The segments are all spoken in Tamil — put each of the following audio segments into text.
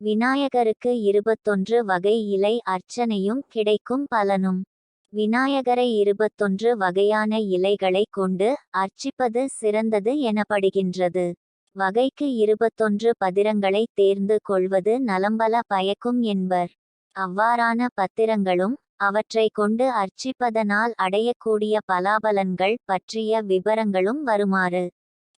விநாயகருக்கு இருபத்தொன்று வகை இலை அர்ச்சனையும் கிடைக்கும் பலனும். விநாயகரை இருபத்தொன்று வகையான இலைகளை கொண்டு அர்ச்சிப்பது சிறந்தது எனப்படுகின்றது. வகைக்கு இருபத்தொன்று பதிரங்களை தேர்ந்து கொள்வது நலம்பல பயக்கும் என்பர். அவ்வாறான பத்திரங்களும் அவற்றை கொண்டு அர்ச்சிப்பதனால் அடையக்கூடிய பலாபலன்கள் பற்றிய விவரங்களும் வருமாறு.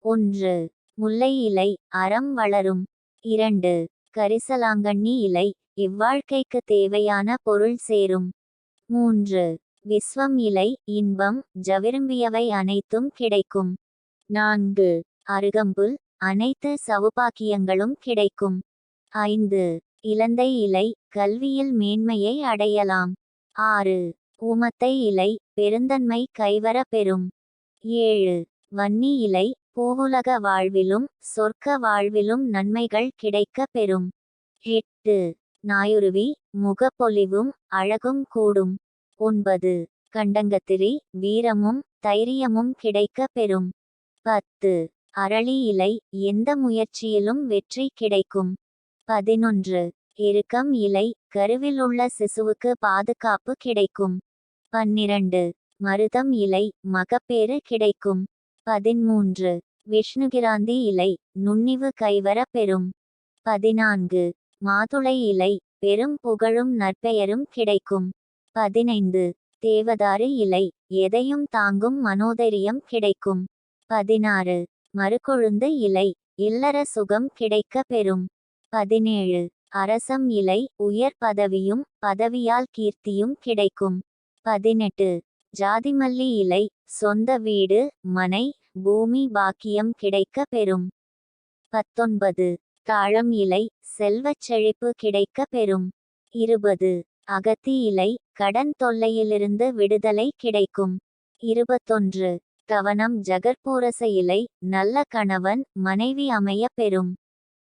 ஒன்று. முல்லை இலை அறம் வளரும். இரண்டு. கரிசலாங்கண்ணி இலை இவ்வாழ்க்கைக்கு தேவையான பொருள் சேரும். மூன்று. விஸ்வம் இலை இன்பம் ஜவிரும்பியவை அனைத்தும் கிடைக்கும். நான்கு. அருகம்புல் அனைத்து சவுபாக்கியங்களும் கிடைக்கும். ஐந்து. இலந்தை இலை கல்வியில் மேன்மையை அடையலாம். ஆறு. ஊமத்தை இலை பெருந்தன்மை கைவர பெறும். ஏழு. வன்னி இலை பூவுலக வாழ்விலும் சொர்க்க வாழ்விலும் நன்மைகள் கிடைக்க பெறும். எட்டு. நாயுருவி முகப்பொலிவும் அழகும் கூடும். ஒன்பது. கண்டங்கத்திரி வீரமும் தைரியமும் கிடைக்க பெறும். பத்து. அரளி இலை எந்த முயற்சியிலும் வெற்றி கிடைக்கும். பதினொன்று. எருக்கம் இலை கருவிலுள்ள சிசுவுக்கு பாதுகாப்பு கிடைக்கும். பன்னிரண்டு. மருதம் இலை மகப்பேறு கிடைக்கும். பதிமூன்று விஷ்ணுகிராந்தி இலை நுண்ணிவு கைவர பெறும் பதினான்கு. மாதுளை இலை பெரும் புகழும் நற்பெயரும் கிடைக்கும். பதினைந்து. தேவதாரு இலை எதையும் தாங்கும் மனோதைரியம் கிடைக்கும். பதினாறு. மறுகொழுந்து இலை இல்லற சுகம் கிடைக்க பெறும் பதினேழு. அரசம் இலை உயர் பதவியும் பதவியால் கீர்த்தியும் கிடைக்கும். பதினெட்டு. ஜாதிமல்லி இலை சொந்த வீடு மனை பூமி பாக்கியம் கிடைக்க பெறும். பத்தொன்பது. தாழம் இலை செல்வச் செழிப்பு கிடைக்க பெறும். இருபது. அகத்தி இலை கடன் தொல்லையிலிருந்து விடுதலை கிடைக்கும். இருபத்தொன்று. கவனம் ஜகர்பூரச இலை நல்ல கணவன் மனைவி அமைய பெறும்.